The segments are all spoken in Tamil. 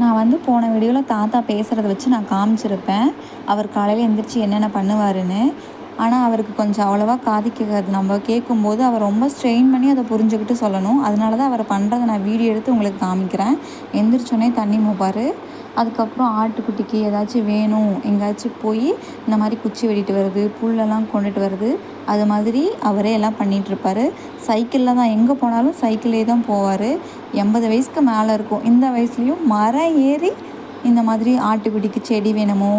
நான் வந்து போன வீடியோவில் தாத்தா பேசுகிறத வச்சு நான் காமிச்சிருப்பேன். அவர் காலையில் எழுந்திரிச்சி என்னென்ன பண்ணுவாருன்னு. ஆனால் அவருக்கு கொஞ்சம் அவ்வளோவா காது கேட்காது நம்ம கேட்கும்போது அவர் ரொம்ப ஸ்ட்ரெயின் பண்ணி அதை புரிஞ்சுக்கிட்டு சொல்லணும். அதனால தான் அவரை பண்ணுறதை நான் வீடியோ எடுத்து உங்களுக்கு காமிக்கிறேன். எந்திரிச்சோடனே தண்ணி மூப்பார். அதுக்கப்புறம் ஆட்டுக்குட்டிக்கு ஏதாச்சும் வேணும் எங்கேயாச்சும் போய் இந்த மாதிரி குச்சி வெட்டிட்டு வருது புல்லெல்லாம் கொண்டுட்டு வருது அது மாதிரி அவரே எல்லாம் பண்ணிகிட்ருப்பார் சைக்கிளில் தான் எங்கே போனாலும் சைக்கிளே தான் போவார். எண்பது வயசுக்கு மேலே இருக்கும். இந்த வயசுலேயும் மரம் ஏறி இந்த மாதிரி ஆட்டுக்குட்டிக்கு செடி வேணுமோ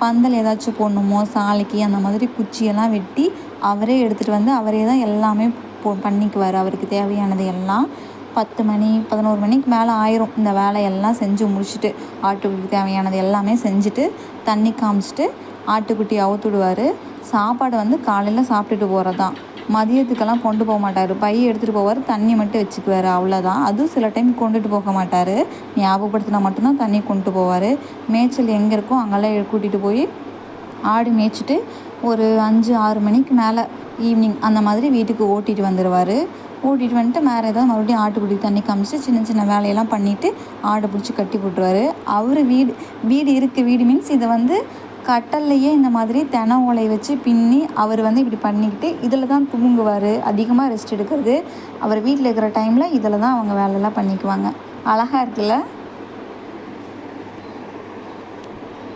பந்தல் ஏதாச்சும் போடணுமோ சாலைக்கு அந்த மாதிரி குச்சியெல்லாம் வெட்டி அவரே எடுத்துகிட்டு வந்து அவரே தான் எல்லாமே போ பண்ணிக்குவார். அவருக்கு தேவையானது எல்லாம். பத்து மணி பதினோரு மணிக்கு மேலே ஆயிரும். இந்த வேலையெல்லாம் செஞ்சு முடிச்சுட்டு ஆட்டுக்குட்டிக்கு தேவையானது எல்லாமே செஞ்சுட்டு தண்ணி காமிச்சிட்டு ஆட்டுக்குட்டி அவுத்துடுவார். சாப்பாடு வந்து காலையில் சாப்பிட்டுட்டு போகிறது தான் மதியத்துக்கெல்லாம் கொண்டு போக மாட்டார். பை எடுத்துகிட்டு போவார் தண்ணி மட்டும் வச்சுக்குவார் அவ்வளோதான் அதுவும் சில டைம் கொண்டுட்டு போக மாட்டார். ஞாபகப்படுத்தினா மட்டும்தான் தண்ணி கொண்டு போவார். மேய்ச்சல் எங்கே இருக்கோ அங்கெல்லாம் கூட்டிகிட்டு போய் ஆடு மேய்ச்சிட்டு ஒரு அஞ்சு ஆறு மணிக்கு மேலே ஈவினிங் அந்த மாதிரி வீட்டுக்கு ஓட்டிகிட்டு வந்துடுவார் ஓட்டிகிட்டு வந்துட்டு வேறு ஏதாவது மறுபடியும் ஆட்டுக்குடி தண்ணி காமிச்சு சின்ன சின்ன வேலையெல்லாம் பண்ணிவிட்டு ஆடை பிடிச்சி கட்டி போட்டுருவார். அவர் வீடு வீடு இருக்குது வீடு மீன்ஸ் இதை வந்து கட்டல்லையே இந்த மாதிரி தென ஓலை வச்சு பின்னி அவர் வந்து இப்படி பண்ணிக்கிட்டு இதில் தான் தூங்குவார். அதிகமாக ரெஸ்ட் எடுக்கிறது. அவர் வீட்டில் இருக்கிற டைமில் இதில் தான் அவங்க வேலையெல்லாம் பண்ணிக்குவாங்க. அழகாக இருக்குல்ல?